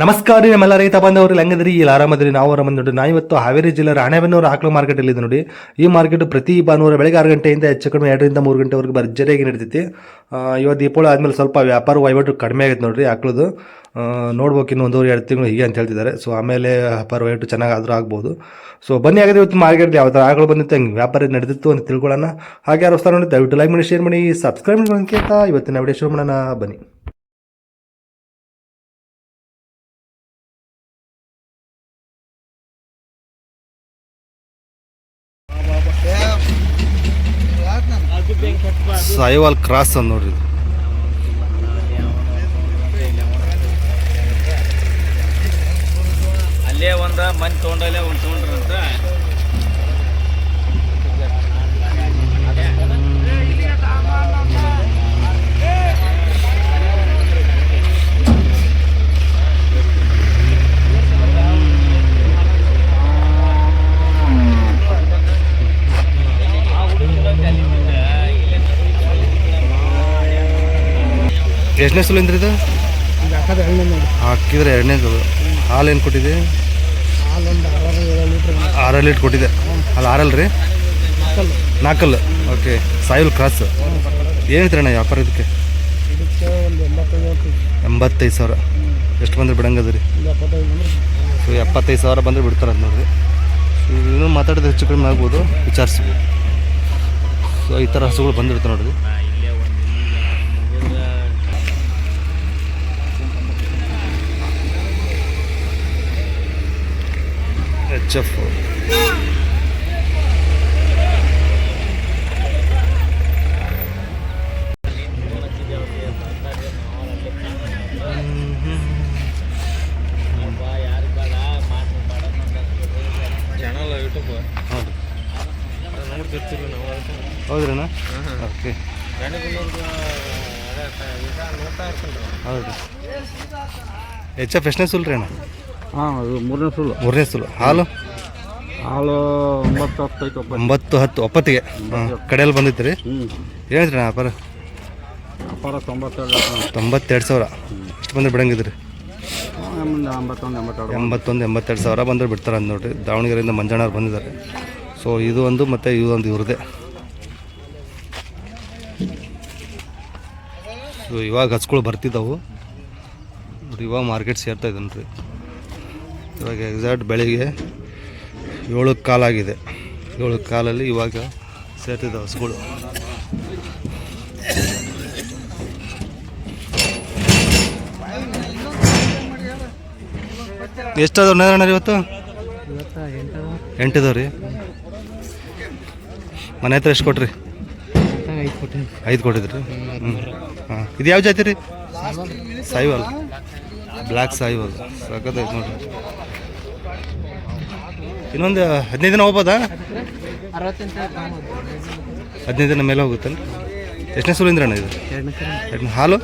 ನಮಸ್ಕಾರ ರೀ ನಮ್ಮೆಲ್ಲ ರೈತ ಬಾಂಧವರು ಹೆಂಗದ್ರಿ ಇಲ್ಲಿ ಆರಾಮದ್ರಿ. ನಾವು ಆರಾಮ ನೋಡಿ ನಾ ಇವತ್ತು ಹಾವೇರಿ ಜಿಲ್ಲೆ ರಾಣೆಬೆನ್ನೂರು ಆಕಳು ಮಾರ್ಕೆಟ್ ಇದೆ ನೋಡಿ. ಈ ಮಾರ್ಕೆಟ್ ಪ್ರತಿ ಭಾನುವಾರ ಬೆಳಗ್ಗೆ ಆರು ಗಂಟೆಯಿಂದ ಹೆಚ್ಚು ಕಡಿಮೆ ಎರಡರಿಂದ ಮೂರು ಗಂಟೆವರೆಗೆ ಭರ್ಜರಿಯಾಗಿ ನಡೀತೈತಿ. ಇವತ್ತು ದೀಪಾವಳಿ ಆದಮೇಲೆ ಸ್ವಲ್ಪ ವ್ಯಾಪಾರ ವಹಿವಾಟು ಕಡಿಮೆ ಆಗೈತೆ ನೋಡ್ರಿ ಆಕಳದು. ನೋಡ್ಬೇಕು ಇನ್ನು ಒಂದೂವರೆ, ಎರಡು ತಿಂಗಳು ಹೀಗೆ ಅಂತ ಹೇಳ್ತಿದ್ದಾರೆ. ಸೊ ಆಮೇಲೆ ವ್ಯಾಪಾರ ವಹಿವಾಟು ಚೆನ್ನಾಗಿ ಆದರೂ ಆಗ್ಬೋದು. ಸೊ ಬನ್ನಿ ಆಗಿದೆ ಇವತ್ತು ಮಾರ್ಕೆಟ್ ಯಾವ ಥರ ಆಕಳು ಬಂದಿತ್ತು, ಹೆಂಗೆ ವ್ಯಾಪಾರ ನಡೆದಿತ್ತು ಅಂತ ತಿಳ್ಕೊಳ್ಳೋಣ. ಹಾಗೆ ಯಾರು ಹೊಸ ನೋಡಿ ದಯವಿಟ್ಟು ಲೈಕ್ ಮಾಡಿ ಶೇರ್ ಮಾಡಿ ಸಬ್ಸ್ಕ್ರೈಬ್ ಮಾಡಿ ಅಂತ ಇವತ್ತಿನ ವಿಡಿಯೋ ಶುರು ಮಾಡೋಣ. ಬನ್ನಿ. ಸಾಯಿವಾಲ್ ಕ್ರಾಸ್ ಅಂತ ನೋಡ್ರಿ. ಅಲ್ಲೇ ಒಂದ ಮಂದಿ ತೊಗೊಂಡಲ್ಲೇ ಒಂದು ಎಷ್ಟನೇ ಸಲ ಅಂದ್ರೆ ಇದು? ಹಾಕಿದ್ರೆ ಎರಡನೇದು ಹಾಲು ಏನು ಕೊಟ್ಟಿದೆ ಆರು ಲೀಟ್ರ್ ಕೊಟ್ಟಿದೆ ಅಲ್ಲಿ ಆರಲ್ ರೀ? ನಾಲ್ಕಲ್ ಓಕೆ. Soil cross. ಏನೈತ್ರಿ ಅಣ್ಣ ವ್ಯಾಪಾರ ಇದಕ್ಕೆ? ಎಂಬತ್ತೈದು ಸಾವಿರ. ಎಷ್ಟು ಬಂದ್ರೆ ಬಿಡಂಗದ ರೀ? ಸೊ ಎಪ್ಪತ್ತೈದು ಸಾವಿರ ಬಂದರೆ ಬಿಡ್ತಾರೆ ಅದು ನೋಡ್ರಿ. ಇನ್ನೂ ಮಾತಾಡಿದ್ರೆ ಹೆಚ್ಚು ಕಡಿಮೆ ಆಗ್ಬೋದು. ವಿಚಾರಿಸ್ಬೋದು. ಸೊ ಈ ಥರ ಹಸುಗಳು ಬಂದಿರ್ತಾರೆ ನೋಡ್ರಿ ಇಲ್ಲೇ ಒಂದು ಎಚ್ ಎಫ್ ಯಾರಿಗೆ ಬೇಡ ಮಾತು ಚಾನಲ್ ಯೂಟ್ಯೂಬ್ ಹೌದು ನೋಡ್ತಿರ್ತೀವಿ ನಾವು ಅದಕ್ಕೆ. ಹೌದ್ರಣ್ಣ ಓಕೆ. ಹೌದು. ಎಚ್ ಎಫ್ ಎಷ್ಟನೇ ಸುಲ್ರಿ ಅಣ್ಣ ಹಾಂ ಅದು ಮೂರನೇ ಸುಳ್ಳು. ಮೂರನೇ ಸುಲು ಹಾಲು? ಹಾಲು ಒಂಬತ್ತು ಹತ್ತೈತೆ ಒಂಬತ್ತು ಹತ್ತು ಒಪ್ಪತ್ತಿಗೆ. ಕಡೆಯಲ್ಲಿ ಬಂದಿತ್ತು ರೀ ಹೇಳಿದ್ರಿ ನಾ ಅಪಾರ ವ್ಯಾಪಾರ? ತೊಂಬತ್ತೆರಡು ತೊಂಬತ್ತೆರಡು ಸಾವಿರ. ಎಷ್ಟು ಬಂದ್ರೆ ಬಿಡಂಗಿದ್ರಿ ಎಂಬತ್ತೊಂದು ಎಂಬತ್ತೆರಡು. ಎಂಬತ್ತೊಂದು ಎಂಬತ್ತೆರಡು ಸಾವಿರ ಬಂದರೆ ಬಿಡ್ತಾರೆ ಅಂತ ನೋಡಿರಿ. ದಾವಣಗೆರೆಯಿಂದ ಮಂಜಣ್ಣವ್ರು ಬಂದಿದ್ದಾರೆ. ಸೊ ಇದು ಒಂದು ಮತ್ತು ಇದು ಒಂದು ಇವ್ರದ್ದೇ. ಸೊ ಇವಾಗ ಹಚ್ಗಳು ಬರ್ತಿದ್ದವು. ನೋಡಿ ಇವಾಗ ಮಾರ್ಕೆಟ್ ಸೇರ್ತಾ ಇದ್ದಾನೆ ರೀ ಇವಾಗ ಎಕ್ಸಾಕ್ಟ್ ಬೆಳಿಗ್ಗೆ ಏಳು ಕಾಲಾಗಿದೆ. ಏಳು ಕಾಲಲ್ಲಿ ಇವಾಗ ಸೇರ್ತಿದ್ದಾವೆ ಹಸುಗಳು ಎಷ್ಟದ ನೇರಣ್ಣ ಇವತ್ತು? ಎಂಟಿದವ್ ರೀ. ಮನೆ ಹತ್ರ ಎಷ್ಟು ಕೊಟ್ರಿ? ಐದು ಕೊಟ್ಟಿದ್ರಿ. ಹಾಂ. ಇದು ಯಾವ ಜಾತಿ ರೀ? ಸಾಯಿವಲ್. ಬ್ಲ್ಯಾಕ್ ಸಾಯಿವಲ್. ಸಾಕತ್ತೈತೆ ನೋಡ್ರಿ. ಇನ್ನೊಂದು ಹದಿನೈದು ದಿನ ಹೋಗ್ಬೋದಾ? ಹದಿನೈದು ದಿನ ಮೇಲೆ ಹೋಗುತ್ತಲ್ಲ ಎಷ್ಟನೇ ಸುಲಿಂದ್ರ ಅಣ್ಣ ಇದು? ಎರಡನೇ ಹಾಲು?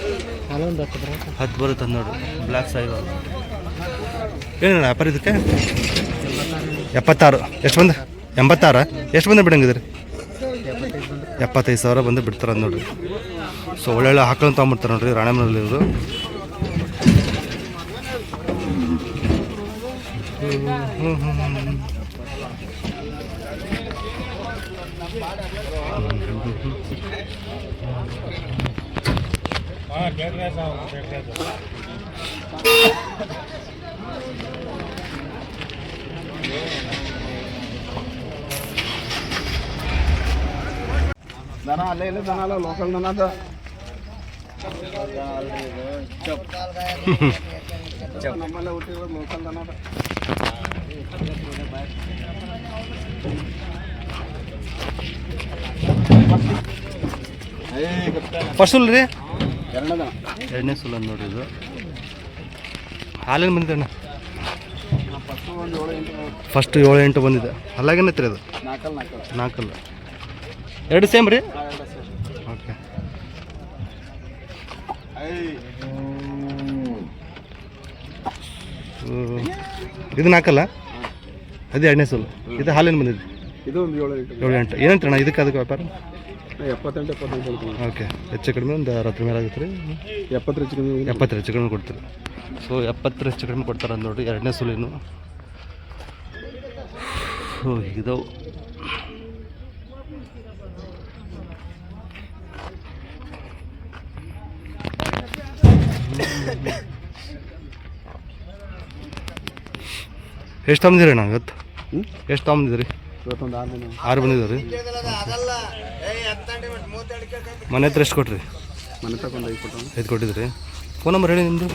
ಹತ್ತು ಬರುತ್ತೆ ನೋಡ್ರಿ ಬ್ಲ್ಯಾಕ್ ಸಾಯಿವಲ್ ಏನಣ್ಣ ವ್ಯಾಪಾರ ಇದಕ್ಕೆ? ಎಪ್ಪತ್ತಾರು. ಎಷ್ಟು ಬಂದ? ಎಂಬತ್ತಾರ? ಎಷ್ಟು ಬಂದ ಬಿಡಂಗಿದ್ರಿ ಎಪ್ಪತ್ತೈದು ಸಾವಿರ ಬಂದು ಬಿಡ್ತಾರೆ ನೋಡ್ರಿ. ಸೊ ಒಳ್ಳೊಳ್ಳೆ ಹಾಕೊಂಡು ತೊಗೊಂಬಿಡ್ತಾರೆ ನೋಡ್ರಿ ರಾಣೆಮನಲ್ಲಿ ಇವರು ದನ ಅಲ್ಲೇ ಇಲ್ಲ ದನ ಅಲ್ಲ ಲೋಕಲ್ ದನ ಅದ ನಮ್ಮಲ್ಲೇ ಹುಟ್ಟಿರೋ ಲೋಕಲ್ ದನ ಅದ ಫಸ್ಟ್ ಸುಲ್ ರೀ ಎರಡನೇ ಸುಲ್ ನೋಡಿ ನೋಡ್ರಿ ಇದು. ಹಾಲೇನು ಬಂದಿದೆ ಅಣ್ಣ. ಫಸ್ಟು ಏಳು ಎಂಟು ಬಂದಿದೆ. ಅಲ್ಲಾಗೇನೈತ್ರಿ ಅದು? ನಾಲ್ಕಲ್ ನಾಲ್ಕಲ್ ನಾಲ್ಕಲ್ಲ ಎರಡು ಸೇಮ್ ರೀ? ಓಕೆ. ಇದು ನಾಲ್ಕಲ್ಲ ಅದು ಎರಡನೇ ಸೋಲು. ಇದು ಹಾಲಿನ ಬಂದಿದೆ ಇದು ಒಂದು ಏಳು ಎಂಟು ಏಳು ಎಂಟು. ಏನಂತ ಅಣ್ಣ ಇದಕ್ಕೆ ಅದಕ್ಕೆ ವ್ಯಾಪಾರ ಎಪ್ಪತ್ತೆಂಟು ಎಪ್ಪತ್ತೈದು ಹೇಳ್ತೀನಿ ಓಕೆ. ಹೆಚ್ಚು ಕಡಿಮೆ ಒಂದು ಅರವತ್ತರ ಮೇಲೆ ಆಗುತ್ತೆ ರೀ. ಎಪ್ಪತ್ತರ ಹೆಚ್ಚು ಕಡಿಮೆ ಎಪ್ಪತ್ತರ ಹೆಚ್ಚು ಕಡಿಮೆ ಕೊಡ್ತೀರಿ. ಸೊ ಎಪ್ಪತ್ತರ ಹೆಚ್ಚು ಕಡಿಮೆ ಕೊಡ್ತಾರೆ ನೋಡಿರಿ ಎರಡನೇ ಸುಲಿನು ಸೊ ಇದು. ಎಷ್ಟು ತಂದಿರಣ್ಣ ಇವತ್ತು? ಎಷ್ಟು ತಗೊಂಡಿದ್ದೀರಿ ಇವತ್ತೊಂದು ಆರು ದಿನ ಆರು ಬಂದಿದ್ದೀರಿ ಮನೆ ಹತ್ರ ಎಷ್ಟು ಕೊಟ್ರಿ? ಮನೆ ತಗೊಂಡು ಐದು ಕೊಟ್ಟು ಐದು ಕೊಟ್ಟಿದ್ರಿ. ಫೋನ್ ನಂಬರ್ ಹೇಳಿ ನಿಮ್ಮದು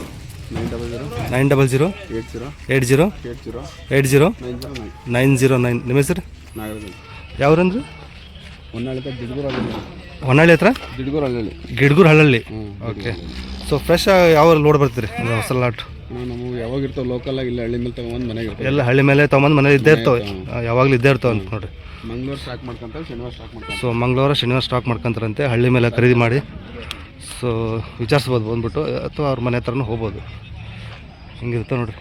nine double zero. Nine double zero? Eight zero. Eight zero? Eight zero. Zero? Nine zero nine. Nine zero nine. ನಿಮ್ಮ ಹೆಸರು? ನಾಗರಾಜ್. ಯಾವ್ರಂದ್ರೆ? ಹೊನ್ನಾಳಿ ದಿಡ್ಗೂರು ಹಳ್ಳಿ. ಹೊನ್ನಾಳಿ ಹತ್ರ? ಹಳ್ಳಿ. ಗಿಡ್ಗೂರು ಹಳ್ಳಿ. ಓಕೆ ಸೊ ಫ್ರೆಶ್ ಯಾವ ಲೋಡ್ ಬರ್ತೀರಿ? ಹೊಸ ಲಾಟ್ ನಾವು ನಮಗೆ ಯಾವಾಗ ಇರ್ತಾವೆ ಲೋಕಲ್ ಆಗಿ ಇಲ್ಲ ಹಳ್ಳಿ ಮೇಲೆ ತಗೊಂಬಂದು ಮನೆಗೆ ಇರ್ತಾವೆ. ಎಲ್ಲ ಹಳ್ಳಿ ಮೇಲೆ ತೊಗೊಂಬಂದು ಮನೇಲಿ ಇದ್ದೇ ಇರ್ತವೆ. ಯಾವಾಗಲೂ ಇದ್ದೇ ಇರ್ತವೆ ಅಂತ ನೋಡಿರಿ. ಮಂಗ್ಳೂರು ಸ್ಟಾಕ್ ಮಾಡ್ಕೊಂತ ಶನಿವಾರ ಸ್ಟಾಕ್ ಮಾಡ್ಕೊಂತ ಸೊ ಮಂಗಳವಾರ ಶನಿವಾರ ಸ್ಟಾಕ್ ಮಾಡ್ಕೊಂತಾರಂತೆ. ಹಳ್ಳಿ ಮೇಲೆ ಖರೀದಿ ಮಾಡಿ. ಸೊ ವಿಚಾರಿಸ್ಬೋದು ಬಂದ್ಬಿಟ್ಟು ಅಥವಾ ಅವ್ರ ಮನೆ ಹತ್ರನೂ ಹೋಗ್ಬೋದು. ಹಿಂಗಿರುತ್ತೆ ನೋಡ್ರಿ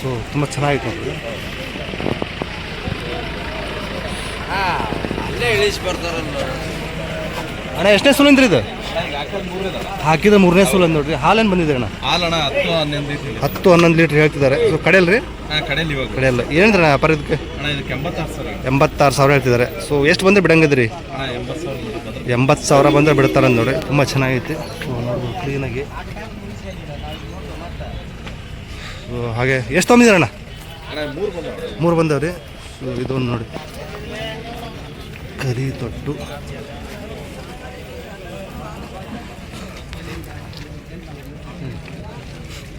ಸೊ ತುಂಬ ಚೆನ್ನಾಗಿತ್ತು. ಅಣ್ಣ ಎಷ್ಟನೇ ಸುಲಿಂದ್ರಿ ಇದು? ಹಾಕಿದ ಮೂರನೇ ಸುಲ್ ಅಂದ್ ನೋಡ್ರಿ. ಹಾಲೇನು ಬಂದಿದೆ ಅಣ್ಣ. ಹಾಲಣ್ಣ ಹತ್ತು ಹನ್ನೊಂದು ಐತಿ ಹತ್ತು ಹನ್ನೊಂದು ಲೀಟ್ರ್ ಹೇಳ್ತಿದ್ದಾರೆ. ಇದು ಕಡೆಯಲ್ರಿ? ಕಡೆಯಲ್ಲಿ ಇವಾಗ. ಕಡೆಯಲ್ಲ. ಏನಂದ್ರೆ ವ್ಯಾಪಾರ ಇದಕ್ಕೆ? ಎಂಬತ್ತಾರು ಸಾವಿರ ಹೇಳ್ತಿದ್ದಾರೆ. ಸೊ ಎಷ್ಟು ಬಂದ್ರೆ ಬಿಡಂಗಿದ್ರಿ? ಎಂಬತ್ತು ಸಾವಿರ ಬಂದ್ರೆ ಬಿಡ್ತಾರೆ ನೋಡ್ರಿ. ನೋಡಿ ತುಂಬ ಚೆನ್ನಾಗೈತಿ. ನೋಡ್ಬೋದು ಕ್ಲೀನಾಗಿ ಸೊ ಹಾಗೆ ಎಷ್ಟು ತೊಗೊಂಡಿದ್ದೀರಣ್ಣ ಅಣ್ಣ? ಮೂರು ಬಂದವ ಮೂರು ಬಂದವ್ರಿ. ಸೊ ಇದೊಂದು ನೋಡಿ. ಕರಿ ತೊಟ್ಟು.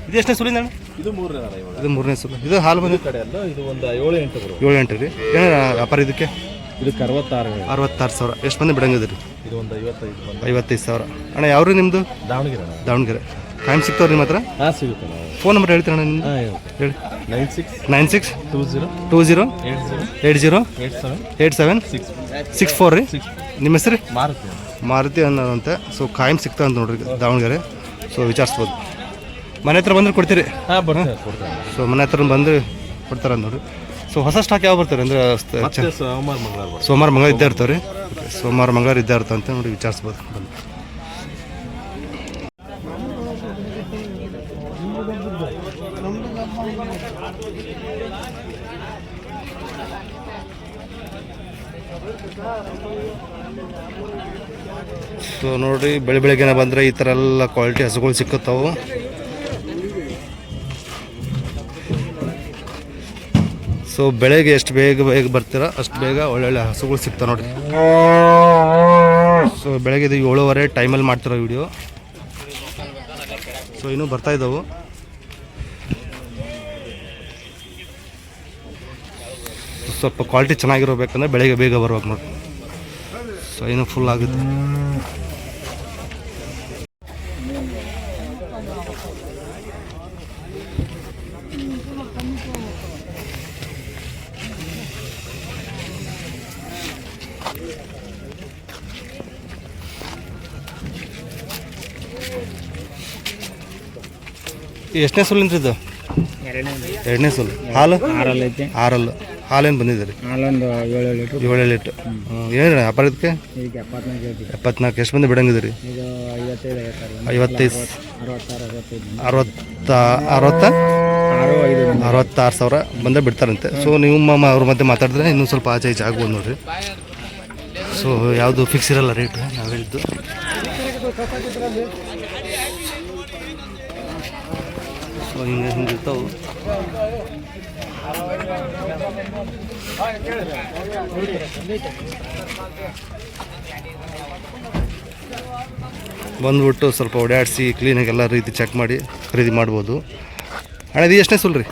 ಇದು ಎಷ್ಟನೇ ಸುಲಿಂದ ಇದು ಮೂರನೇ ಇದು ಮೂರನೇ ಸುಲು ಇದು ಹಾಲು ಬಂದ ಕಡೆ ಅಲ್ಲ ಇದು ಒಂದು ಏಳು ಎಂಟು ಏಳು ಎಂಟು ರೀ. ಏನು ವ್ಯಾಪಾರ ಇದಕ್ಕೆ? ಇದಕ್ಕೆ ಅರವತ್ತಾರು ಅರವತ್ತಾರು ಸಾವಿರ. ಎಷ್ಟು ಮಂದಿ ಬಿಡಂಗಿದ್ರಿ ಇದು ಒಂದು ಐವತ್ತೈದು ಐವತ್ತೈದು ಸಾವಿರ. ಅಣ್ಣ ಯಾವ್ರಿ ನಿಮ್ಮದು ದಾವಣಗೆರೆ ದಾವಣಗೆರೆ. ಟೈಮ್ ಸಿಗ್ತಾವ್ರಿ ನಿಮ್ಮ ಹತ್ರ? ಹಾಂ ಸಿಗುತ್ತೆ ನಾವು. ಫೋನ್ ನಂಬರ್ ಹೇಳ್ತೀರಣ್ಣ ನಿಮ್ಮ ಹಾಂ ಹೇಳಿ. Nine six nine six two zero two zero eight zero eight seven eight seven six six four ರೀ? ನಿಮ್ಮ ಹೆಸರು? ಮಾರುತಿ ಮಾರುತಿ ಅನ್ನೋದಂತೆ ಸೊ ಕಾಯಂ ಸಿಗ್ತಾ ಅಂತ ನೋಡ್ರಿ ದಾವಣಗೆರೆ. ಸೊ ವಿಚಾರಿಸ್ಬೋದು. ಮನೆ ಹತ್ರ ಬಂದ್ರೆ ಕೊಡ್ತೀರಿ? ಹಾಂ ಸೊ ಮನೆ ಹತ್ರ ಬಂದು ಕೊಡ್ತಾರೆ ನೋಡ್ರಿ. ಸೊ ಹೊಸ ಸ್ಟಾಕ್ ಯಾವ ಬರ್ತಾರೆ ಅಂದ್ರೆ ಸೋಮವಾರ ಮಂಗಳವಾರ ಸೋಮವಾರ ಮಂಗಳವಾರ ಇದ್ದೇ ಇರ್ತಾವ್ರಿ. ಸೋಮವಾರ ಮಂಗಳವಾರ ಇದ್ದೇ ಇರ್ತಾವಂತ ಅಂತ ನೋಡಿ ವಿಚಾರಿಸ್ಬೋದು. ಬಂದು ಸೊ ನೋಡ್ರಿ ಬೆಳಿ ಬೆಳಿಗ್ಗೆನೆ ಬಂದರೆ ಈ ಥರ ಎಲ್ಲ ಕ್ವಾಲಿಟಿ ಹಸುಗಳು ಸಿಕ್ಕತ್ತವು. ಸೊ ಬೆಳಗ್ಗೆ ಎಷ್ಟು ಬೇಗ ಬೇಗ ಬರ್ತೀರಾ? ಅಷ್ಟು ಬೇಗ ಒಳ್ಳೊಳ್ಳೆ ಹಸುಗಳು ಸಿಗ್ತಾವೆ ನೋಡ್ರಿ ಸೊ ಬೆಳಗ್ಗೆ ಇದು ಏಳುವರೆ ಟೈಮಲ್ಲಿ ಮಾಡ್ತಿರೋ ವಿಡಿಯೋ ಸೊ ಇನ್ನೂ ಬರ್ತಾ ಇದ್ದಾವು ಸ್ವಲ್ಪ ಕ್ವಾಲಿಟಿ ಚೆನ್ನಾಗಿರಬೇಕಂದ್ರೆ ಬೆಳಗ್ಗೆ ಬೇಗ ಬರ್ಬೇಕು ನೋಡಿ ಸೊ ಏನೋ ಫುಲ್ ಆಗುತ್ತೆ. ಎಷ್ಟನೇ ಸುಲಿಂದ್ರಿ ಇದು? ಎರಡನೇ ಸುಲ್. ಹಾಲು? ಆರಲ್ಲ ಐತಿ ಆರಲ್ಲು. ಹಾಲೇನು ಬಂದಿದೆ ರೀ. ಹಾಲೊಂದು ಏಳು ಲೀಟ್ರ್ ಏಳು ಲೀಟ್ರ್. ಏನು ವ್ಯಾಪಾರ ಇದಕ್ಕೆ? ಎಪ್ಪತ್ನಾಲ್ಕು ಎಪ್ಪತ್ನಾಲ್ಕು. ಎಷ್ಟು ಮಂದಿ ಬಿಡಂಗಿದೆ ರೀ ಇದು ಐವತ್ತೈದು ಐವತ್ತಾರು ಐವತ್ತೈದು. ಅರವತ್ತಾರು ಅರವತ್ತೈದು ಅರವತ್ತ ಅರವತ್ತ? ಆರು ಐದು ಅರವತ್ತಾರು ಸಾವಿರ ಬಂದರೆ ಬಿಡ್ತಾರಂತೆ. ಸೊ ನೀವು ಮ ಅವ್ರ ಮಧ್ಯೆ ಮಾತಾಡಿದ್ರೆ ಇನ್ನೂ ಸ್ವಲ್ಪ ಆಚೆ ಈಚೆ ಆಗ್ಬೋದು ನೋಡ್ರಿ. ಸೊ ಯಾವುದು ಫಿಕ್ಸ್ ಇರಲ್ಲ ರೇಟ್ ನಾವು ಹೇಳಿದ್ದು. ಸೊ ಹಿಂಗೆ ಹಿಂಗೆ ಇರ್ತಾವೆ. ಬಂದ್ಬಿಟ್ಟು ಸ್ವಲ್ಪ ಓಡಾಡಿಸಿ ಕ್ಲೀನಾಗಿ ಎಲ್ಲ ರೀತಿ ಚೆಕ್ ಮಾಡಿ ಖರೀದಿ ಮಾಡ್ಬೋದು. ಅಣ್ಣ ಇದು ಎಷ್ಟನೇ ಸುಲ್ರಿ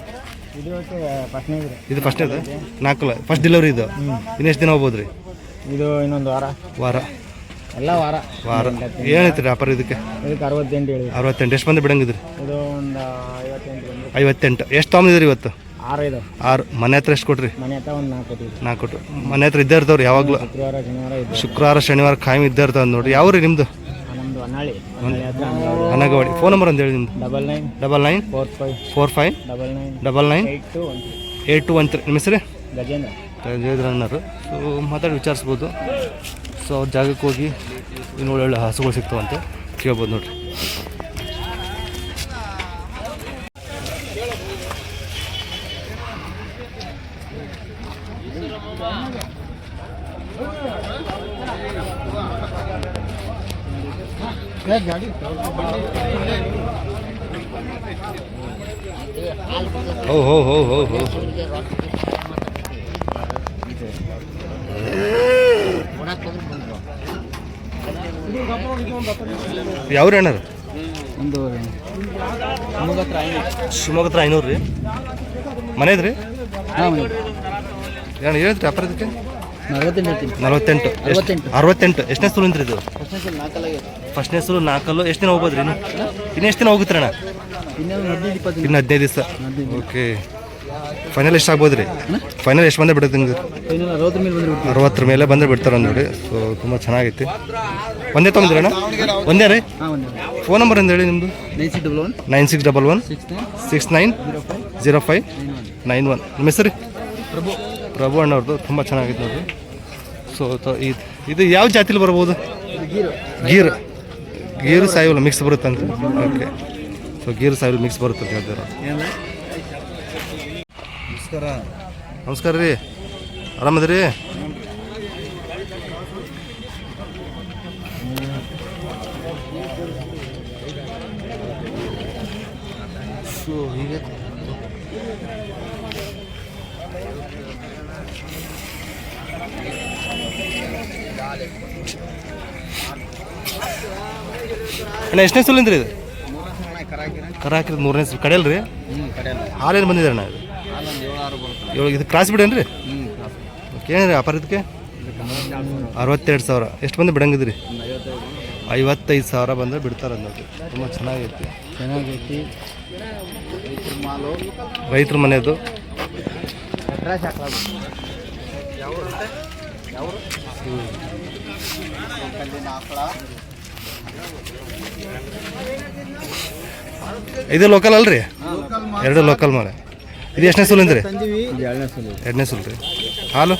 ಇದು ಫಸ್ಟ್ನೇ ಇದೆ ನಾಲ್ಕು ಫಸ್ಟ್ ಡೆಲಿವರಿ ಇದು? ಇನ್ನೆಷ್ಟು ದಿನ ಹೋಗ್ಬೋದು ರೀ? ಇದು ಇನ್ನೊಂದು ವಾರ. ವಾರ. ಎಲ್ಲ ವಾರ. ವಾರ. ಏನೈತೆ ರೀ ವ್ಯಾಪಾರ ಇದಕ್ಕೆ? ಇದಕ್ಕೆ ಅರವತ್ತೆಂಟು ಹೇಳಿ ಅರವತ್ತೆಂಟು. ಎಷ್ಟು ಬಂದು ಬಿಡಂಗಿದ್ರಿ? ಇದು ಒಂದು ಐವತ್ತೆಂಟು ಐವತ್ತೆಂಟು. ಎಷ್ಟು ತೊಗೊಂಡಿದ್ರಿ ಇವತ್ತು? ಆರು ಇದು ಆರು. ಮನೆ ಹತ್ರ ಎಷ್ಟು ಕೊಟ್ರಿ? ಮನೆ ಹತ್ರ ಒಂದು ನಾಲ್ಕು ನಾಲ್ಕು ಕೊಟ್ಟು. ಮನೆ ಹತ್ರ ಇದ್ದೇ ಇರ್ತಾವ್ರಿ ಯಾವಾಗಲೂ. ಶುಕ್ರವಾರ ಶನಿವಾರ ಖಾಯಂ ಶುಕ್ರವಾರ ಶನಿವಾರ ಕಾಯಂ ಇದ್ದೇ ಇರ್ತಾವ ನೋಡ್ರಿ. ಯಾವ ರೀ ನಿಮ್ಮದು ನಮ್ಮದು ಹೊನ್ನಾಳಿ. ಹೊನ್ನಾಳಿ ಹತ್ರ ಅಂಗಡಿ. ಅನಗವಾಡಿ ಫೋನ್ ನಂಬರ್ ಅಂತ ಹೇಳಿ ನಿಮ್ದು. Double nine double nine four five four five double nine double nine eight two one eight two one three. ನಿಮ್ಮ ಹೆಸರು? ಗಜೇಂದ್ರ. ಅಣ್ಣರು ಸೊ ಮಾತಾಡಿ ವಿಚಾರಿಸ್ಬೋದು. ಸೊ ಅವ್ರ ಜಾಗಕ್ಕೆ ಹೋಗಿ ಇನ್ನು ಒಳ್ಳೊಳ್ಳೆ ಹಸುಗಳು ಸಿಗ್ತಾವಂತೆ ಕೇಳ್ಬೋದು ನೋಡ್ರಿ. ಹೋ ಹೋ ಹೋ ಹೋ ಹೋ. ಯಾವ್ರಿ ಅಣ್ಣಾರ ಒಂದು ಶಿವಮೊಗ್ಗ ಹತ್ರ ಐನೂರು ರೀ? ಮನೆ. ಇದ್ರಿ ಹಾಂ ಹೇಳ್ತೀರಿ ಇದಕ್ಕೆ ನಲವತ್ತೆಂಟು ಅರವತ್ತೆಂಟು. ಎಷ್ಟನೇ ಸುಲು ನಿಂತ್ರಿ ಇದು? ಫಸ್ಟ್ನೇ ಸುಲು ನಾಲ್ಕಲ್ಲು. ಎಷ್ಟು ದಿನ ಹೋಗ್ಬೋದು ರೀ ಇನ್ನು? ಇನ್ನು ಎಷ್ಟು ದಿನ ಹೋಗುತ್ತೆ ಅಣ್ಣ? ಇನ್ನು ಹದಿನೈದು ದಿವಸ. ಓಕೆ. ಫೈನಲ್ ಎಷ್ಟು ಆಗ್ಬೋದು ರೀ ಫೈನಲ್ ಎಷ್ಟು ಬಂದೇ ಬಿಡುತ್ತೆ ನಿಮ್ಗೆ ಅರವತ್ತರ ಮೇಲೆ ಬಂದ್ರೆ ಬಂದರೆ ಬಿಡ್ತಾರೆ ನೋಡಿ. ಸೊ ತುಂಬ ಚೆನ್ನಾಗೈತಿ. ಒಂದೇ ತೊಗೊಂಡಿರಣ್ಣ ಒಂದೇ ರೀ? ಫೋನ್ ನಂಬರ್ ಅಂತ ಹೇಳಿ ನಿಮ್ಮದು nine six double one six nine zero five nine one nine one ನಿಮ್ಮ ಹೆಸರು? ಪ್ರಭು. ಪ್ರಭು ಅಣ್ಣವ್ರದ್ದು. ತುಂಬ ಚೆನ್ನಾಗಿತ್ತು ನೋಡ್ರಿ ಸೊ ಇದು ಇದು ಯಾವ ಜಾತಿಲಿ ಬರ್ಬೋದು? ಗೀರು. ಗೀರ್ ಸಾಯಿವಲ್ಲ mix ಬರುತ್ತಂತ okay so Gir soil mix ಬರುತ್ತೆ ಅಂತ ಹೇಳ್ತಾರೆ. ನಮಸ್ಕಾರ. ನಮಸ್ಕಾರ ರೀ. ಆರಾಮದ್ರಿ ಸೊ ಹೀಗೆ ಅಣ್ಣ ಎಷ್ಟನೇ ಸುಲಿಂದ್ರಿ ಇದು? ಕರಾಕಿರ ಮೂರನೇ ಸಲ ಕಡೆಯಲ್ಲ ರೀ ಹಾಲೇನು ಬಂದಿದ್ದಾರೆ ಅಣ್ಣ ಇದು? ಏಳು ಇದು ಕ್ರಾಸ್ ಬಿಡೇನು ರೀ ಏನು ರೀ ವ್ಯಾಪಾರ ಇದಕ್ಕೆ? ಅರವತ್ತೆರಡು ಸಾವಿರ. ಎಷ್ಟು ಬಂದು ಬಿಡಂಗಿದ್ರಿ? ಐವತ್ತೈದು ಸಾವಿರ ಬಂದರೆ ಬಿಡ್ತಾರೆ ಅನ್ನೋದು. ತುಂಬ ಚೆನ್ನಾಗೈತಿ. ಚೆನ್ನಾಗೈತಿ. ರೈತರ ಮನೆಯದು ಹ್ಞೂ ಇದು ಲೋಕಲ್ ಅಲ್ರಿ? ಎರಡು ಲೋಕಲ್ ಮನೆ ಇದು ಎಷ್ಟನೇ ಸುಲ್ ಅಂದ್ರಿ? ಎರಡನೇ ಸಲ ರೀ. ಹಾಲು?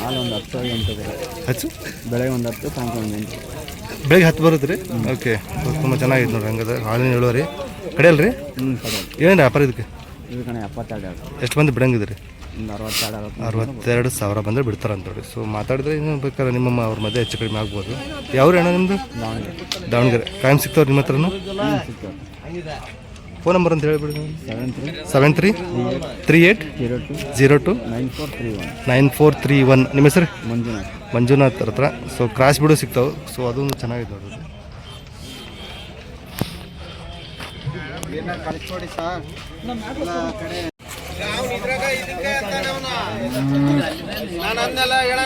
ಹಾಲು ಒಂದು ಹತ್ತು ಹಚ್ಚು? ಬೆಳಗ್ಗೆ ಒಂದು ಹತ್ತು ಬೆಳಿಗ್ಗೆ ಹತ್ತು ಬರುತ್ತೆ ರೀ? ಓಕೆ. ತುಂಬ ಚೆನ್ನಾಗೈತೆ ನೋಡ್ರಿ ಹಂಗದ ಹಾಲಿನ ಇಳುವರಿ. ಕಡೆಯಲ್ರಿ ಅಲ್ರಿ? ಕಡೆ ಏನು ವ್ಯಾಪಾರ ಇದಕ್ಕೆ? ಎಷ್ಟು ಮಂದಿ ಬಿಡಂಗಿದ್ರಿ? ಅರವತ್ತೆರಡು ಅರವತ್ತು ಅರವತ್ತೆರಡು ಸಾವಿರ ಬಂದರೆ ಬಿಡ್ತಾರೆ ಅಂತ ನೋಡಿ. ಸೊ ಮಾತಾಡಿದ್ರೆ ಇನ್ನೂ ಬೇಕಾದ್ರೆ ನಿಮ್ಮ ಅವ್ರ ಮಧ್ಯೆ ಹೆಚ್ಚು ಕಡಿಮೆ ಆಗ್ಬೋದು. ಯಾವ್ರು ಅಣ್ಣ ನಿಮ್ಮದು ದಾವಣಗೆರೆ. ಕಾಯಂ ಸಿಗ್ತಾವ್ರಿ ನಿಮ್ಮ ಹತ್ರನು? ಫೋನ್ ನಂಬರ್ ಅಂತ ಹೇಳಿಬಿಡಿ seven three three eight zero two nine four three one ನಿಮ್ಮ ಹೆಸರು? ಮಂಜುನಾಥ್ ಮಂಜುನಾಥ್ ಹತ್ರ. ಸೊ ಕ್ರಾಸ್ ಬಿಡು ಸಿಗ್ತಾವೆ. ಸೊ ಅದೊಂದು ಚೆನ್ನಾಗಿದೆ ನೋಡ್ರಿ ಕಳಿಸ್ಕೊಡಿ ಅಂದಲ್ಲ ಕಡೆ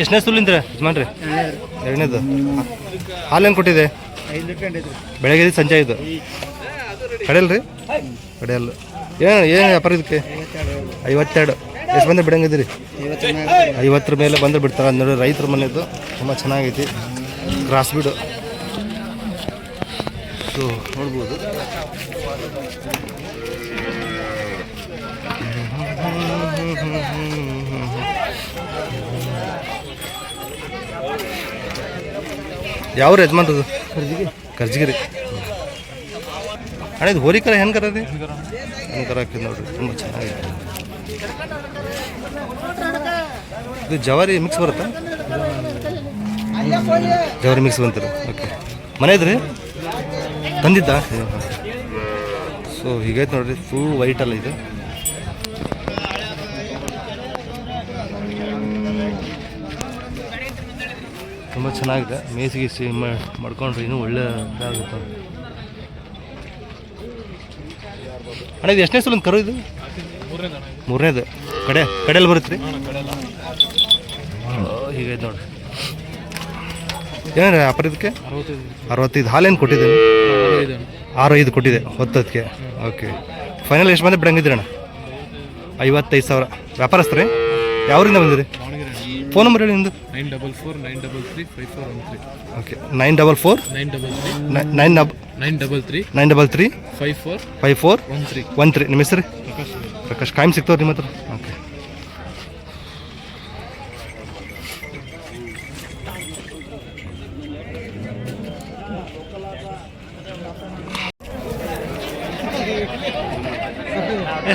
ಎಷ್ಟನೇ ಸುಲಿಂದ್ರೆ ಯಜಮಾನ್ರಿ? ಎರಡನೇದು. ಹಾಲೇನು ಕೊಟ್ಟಿದೆ? ಬೆಳಗ್ಗೆ ಸಂಜೆ ಇದು ಕಡೆಯಲ್ರಿ? ಕಡೆಯಲ್ಲ. ಏನು ಏನು ವ್ಯಾಪಾರ ಇದಕ್ಕೆ? ಐವತ್ತೆರಡು. ಎಷ್ಟು ಬಂದ್ರೆ ಬಿಡಂಗಿದ್ದೀರಿ ಐವತ್ತರ ಮೇಲೆ ಬಂದ್ರೆ ಬಿಡ್ತಾರೆ. ನೋಡಿ ರೈತರ ಮನೆಯದು ತುಂಬ ಚೆನ್ನಾಗೈತಿ. ಕ್ರಾಸ್ ಬಿಡು ಸೊ ನೋಡ್ಬೋದು. ಯಾವ ಯಜಮಾನ್ರದು? ಕರ್ಜಿಗಿರಿ. ಅಣ್ಣ ಇದು ಹೋರಿಕರ ಹೆಂಗೆ ಕರದಿ ಹೆಂಗೆ ಕರ ಹಾಕಿದ್ ನೋಡ್ರಿ ತುಂಬ ಚೆನ್ನಾಗಿದೆ ಇದು ಜವಾರಿ ಮಿಕ್ಸ್ ಬರುತ್ತಾ? ಜವಾರಿ ಮಿಕ್ಸ್ ಬಂತಾರೆ ಓಕೆ ಮನೆದ್ರಿ ತಂದಿದ್ದ ಸೊ ಹೀಗೈತೆ ನೋಡ್ರಿ ಫುಲ್ ವೈಟ್ ಅಲ್ಲ ಇದು. ತುಂಬ ಚೆನ್ನಾಗಿದೆ. ಮೇಸಿಗೆ ಮಾಡ್ಕೊಂಡ್ರೆ ಇನ್ನೂ ಒಳ್ಳೆ ಇದಾಗುತ್ತೆ. ಅಣ್ಣ, ಇದು ಎಷ್ಟನೇ ಸಲ ಒಂದು ಕರು ಇದು? ಮೂರನೇದು. ಕಡೆ, ಕಡೆಯಲ್ಲಿ ಬರುತ್ತೆ ರೀ ಹೀಗೈತೆ ನೋಡ್ರಿ. ಏನ್ರಿ ವ್ಯಾಪಾರ ಇದಕ್ಕೆ ಅರವತ್ತೈದು. ಹಾಲೇನು ಕೊಟ್ಟಿದ್ದೀನಿ? ಆರು ಐದು ಕೊಟ್ಟಿದೆ ಹೊತ್ತದಕ್ಕೆ ಓಕೆ. ಫೈನಲ್ ಎಷ್ಟು ಮಂದಿ ಬಿಡಂಗಿದ್ರಿ ಅಣ್ಣ? ಐವತ್ತೈದು ಸಾವಿರ. ವ್ಯಾಪಾರಸ್ತ್ರಿ ಯಾವರಿಂದ ಬಂದಿದೆ ಫೋನ್ ನಂಬರ್ ಹೇಳಿ ನಿಮ್ಮದು nine double four nine double three five four one three okay nine double four nine double three nine double nine double three nine double three five four five four one three one three ನಿಮ್ಮ ಹೆಸರು? ಪ್ರಕಾಶ್. ಪ್ರಕಾಶ್ ಕಾಯಂ ಸಿಗ್ತಾವ್ರಿ ನಿಮ್ಮ ಹತ್ರ okay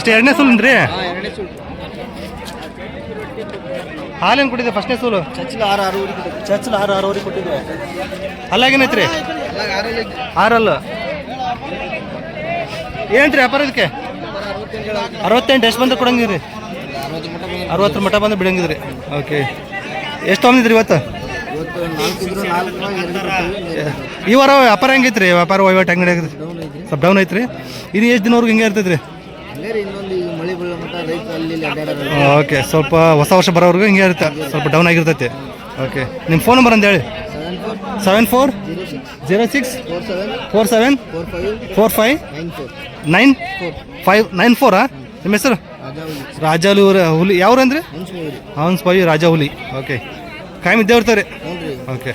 ಎಷ್ಟು ಎರಡನೇ ಸೂಲು ರೀ ಎರಡನೇ ಸುಳ್ಳು ಹಾಲೇನು ಕೊಟ್ಟಿದೆ ಫಸ್ಟ್ನೇ ಸೂಲು? ಚಚ್ಚಲ ಆರು ಆರು ಚಚ್ಚಲ ಆರು ಕೊಟ್ಟಿದ್ದೆ. ಅಲ್ಲಾಗೇನೈತ್ರಿ ಆರಲ್ಲಿ ಏನ್ರಿ ವ್ಯಾಪಾರ ಇದಕ್ಕೆ? ಅರವತ್ತೆಂಟು ಎಷ್ಟು ಬಂದ್ರೆ ಕೊಡಂಗಿದ್ರಿ? ಅರವತ್ತು ಮಟ್ಟ ಬಂದ ಅರವತ್ತರ ಮಠ ಬಂದು ಬಿಡಂಗಿದ್ರಿ. ಓಕೆ ಎಷ್ಟು ತೊಗೊಂಡಿದ್ರಿ ಇವತ್ತು? ಈ ವಾರ ವ್ಯಾಪಾರ ಹೆಂಗೈತ್ರಿ? ವ್ಯಾಪಾರ ವಹಿವಾಟು ಹೆಂಗಡಿ ಸ್ವಲ್ಪ ಡೌನ್ ಐತ್ರಿ. ಇನ್ನು ಎಷ್ಟು ದಿನವರೆಗೂ ಹಿಂಗೆ ಇರ್ತೈತ್ರಿ? ಓಕೆ ಸ್ವಲ್ಪ ಹೊಸ ವರ್ಷ ಬರೋವರೆಗೂ ಹಿಂಗೆ ಇರುತ್ತೆ. ಸ್ವಲ್ಪ ಡೌನ್ ಆಗಿರ್ತೈತೆ. ಓಕೆ ನಿಮ್ಮ ಫೋನ್ ನಂಬರ್ ಅಂತ ಹೇಳಿ seven four zero six four seven four five nine five nine ಫೋರಾ ನಿಮ್ಮ ಹೆಸರು? ರಾಜಲು ಹುಲಿ. ಯಾವ್ರು ಅಂದ್ರಿ? ಹೌನ್ಸ್ ಸ್ಪಾಯಿ ರಾಜ ಹುಲಿ ಓಕೆ ಕಾಯಂ ಇದ್ದೇ ಇರ್ತಾರೆ ಓಕೆ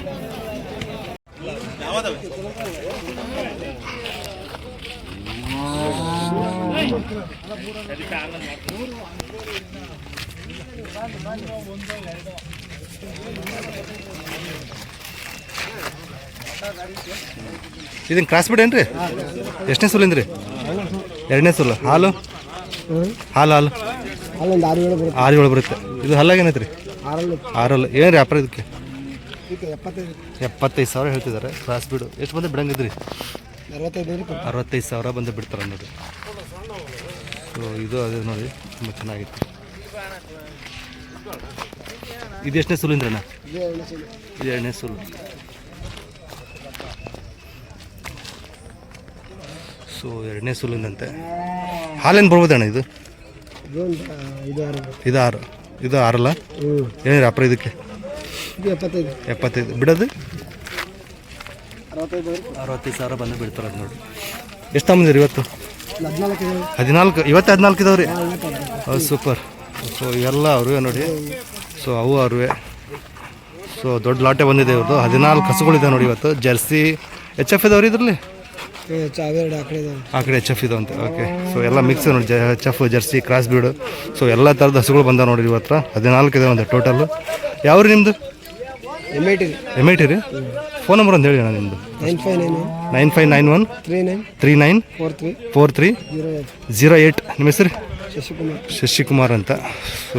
ಇದನ್ನ ಕ್ರಾಸ್ ಬಿಡ್ ಏನ್ರಿ? ಎಷ್ಟನೇ ಸುಲಿಂದ್ರಿ ಎರಡನೇ ಸುಲು. ಹಾಲು? ಹಾಲು ಹಾಲು. ಆರು ಏಳು ಬರುತ್ತೆ. ಇದು ಹಲ್ಲಾಗೇನೈತ್ರಿ ಆರಲ್ಲಿ ಆರಲ್ಲ. ಏನು ರೀ ಇದಕ್ಕೆ? ಎಪ್ಪತ್ತೈದು ಸಾವಿರ ಹೇಳ್ತಿದ್ದಾರೆ. ಕ್ರಾಸ್ ಬಿಡು. ಎಷ್ಟು ಬಂದು ಬಿಡಂಗಿದ್ರಿ? ಅರವತ್ತೈದು ರೀ ಸಾವಿರ ಬಂದು ಬಿಡ್ತಾರೆ ನೋಡಿ ಸೊ ಇದು ಅದೇ ನೋಡಿ, ತುಂಬ ಚೆನ್ನಾಗಿತ್ತು. ಇದು ಎಷ್ಟನೇ ಸಲ ಇದು ಎರಡನೇ ಸುಲು. ಸೊ ಎರಡನೇ ಸುಲಿಂದಂತೆ ಹಾಲೇನು ಬರ್ಬೋದಣ್ಣ ಇದು? ಇದು ಆರು. ಇದು ಆರು ಇದು ಆರಲ್ಲ ಏನಿದೆ ಅಪ್ರ ಇದಕ್ಕೆ? ಇದು ಎಪ್ಪತ್ತೈದು. ಬಿಡೋದು? ಅರವತ್ತೈದು ಸಾವಿರ ಬಂದು ಬಿಡ್ತಾರೆ ನೋಡಿ. ಎಷ್ಟು ತಗೊಂಬಂದಿರಿ ಇವತ್ತು? ಹದಿನಾಲ್ಕು ಇವತ್ತು ಹದಿನಾಲ್ಕು ಇದಾವ್ರಿ ಹೌದು ಸೂಪರ್. ಸೊ ಇವೆಲ್ಲ ಅವ್ರಿಗೆ ನೋಡಿ. ಸೊ ಅವು ಅವ್ರಿಗೆ ಸೊ ದೊಡ್ಡ ಲಾಟೆ ಬಂದಿದೆ ಇವ್ರದ್ದು. ಹದಿನಾಲ್ಕು ಹಸುಗಳಿದೆ ನೋಡಿ ಇವತ್ತು. ಜರ್ಸಿ ಎಚ್ ಎಫ್ ಇದಾವ್ರಿ ಇದರಲ್ಲಿ? ಆ ಕಡೆ ಎಚ್ ಎಫ್ ಇದಾವಂತೆ ಓಕೆ ಸೊ ಎಲ್ಲ ಮಿಕ್ಸ್ ನೋಡಿ ಜ H F jersey cross breed so ಎಲ್ಲ ಥರದ ಹಸುಗಳು ಬಂದಾವೆ ನೋಡಿ ಇವತ್ತು ಹದಿನಾಲ್ಕು ಇದೆ ಒಂದು ಟೋಟಲ್ ಯಾವ್ರಿ ನಿಮ್ಮದು ಎಂ ಐ ಟಿ ರೀ? ಎಂ ಐ ಟಿ ರೀ ಫೋನ್ ನಂಬರ್ ಅಂತ ಹೇಳಿ ಅಣ್ಣ ನಿಮ್ಮದು nine five nine nine five nine one. Three nine. Three nine. Four three. Four three. Zero eight. Zero eight ನಿಮ್ಮ ಹೆಸರು? ಶಶಿಕುಮಾರ್. ಶಶಿಕುಮಾರ್ ಅಂತ. ಸೊ